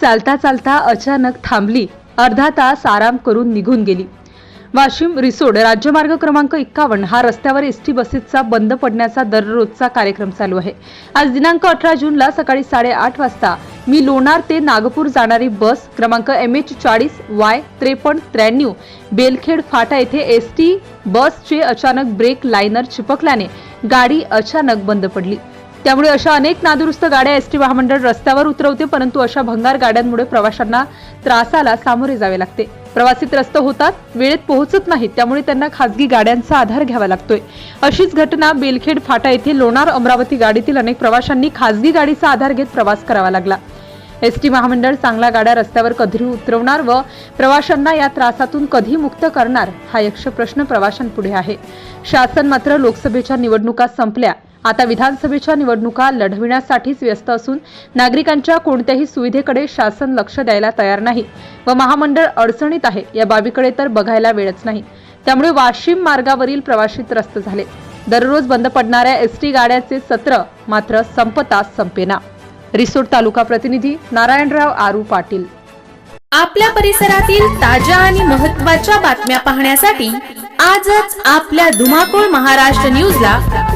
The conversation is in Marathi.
चालता चालता अचानक थांबली. अर्धा तास आराम करून निघून गेली. वाशिम रिसोड राज्यमार्ग क्रमांक एक्कावन्न हा रस्त्यावर एस टी बसेसचा बंद पडण्याचा दररोजचा कार्यक्रम चालू आहे. आज दिनांक अठरा जूनला सकाळी साडेआठ वाजता मी लोणार ते नागपूर जाणारी बस क्रमांक एम एच चाळीस वाय त्रेपन्न त्र्याण्णव बेलखेड फाटा येथे एस टी बसचे अचानक ब्रेक लायनर चिपकल्याने गाडी अचानक बंद पडली. त्यामुळे अशा अनेक नादुरुस्त गाड्या एस टी महामंडळ रस्त्यावर उतरवते परंतु अशा भंगार गाड्यांमुळे प्रवाशांना त्रासाला सामोरे जावे लागते. प्रवासी त्रस्त होतात वेळेत पोहोचत नाहीत त्यामुळे त्यांना खासगी गाड्यांचा आधार घ्यावा लागतोय. अशीच घटना बेलखेड फाटा येथे लोणार अमरावती गाडीतील अनेक प्रवाशांनी खासगी गाडीचा आधार घेत प्रवास करावा लागला. एस टी महामंडळ चांगल्या गाड्या रस्त्यावर कधी उतरवणार व प्रवाशांना या त्रासातून कधी मुक्त करणार हा यक्ष प्रश्न प्रवाशांपुढे आहे. शासन मात्र लोकसभेच्या निवडणुका संपल्या आता विधानसभेच्या निवडणुका लढविण्यासाठीच व्यस्त असून नागरिकांच्या कोणत्याही सुविधेकडे शासन लक्ष द्यायला तयार नाही व महामंडळ अडचणीत आहे या बाबीकडे तर बघायला वेळच नाही. त्यामुळे वाशिम मार्गावरील प्रवाशी त्रस्त झाले. दररोज बंद पडणाऱ्या एस टी गाड्याचे सत्र मात्र संपता संपेना. रिसोड तालुका प्रतिनिधी नारायणराव आरू पाटील. आपल्या परिसरातील ताज्या आणि महत्त्वाच्या बातम्या पाहण्यासाठी आजच आपल्या धुमाकूळ महाराष्ट्र न्यूजला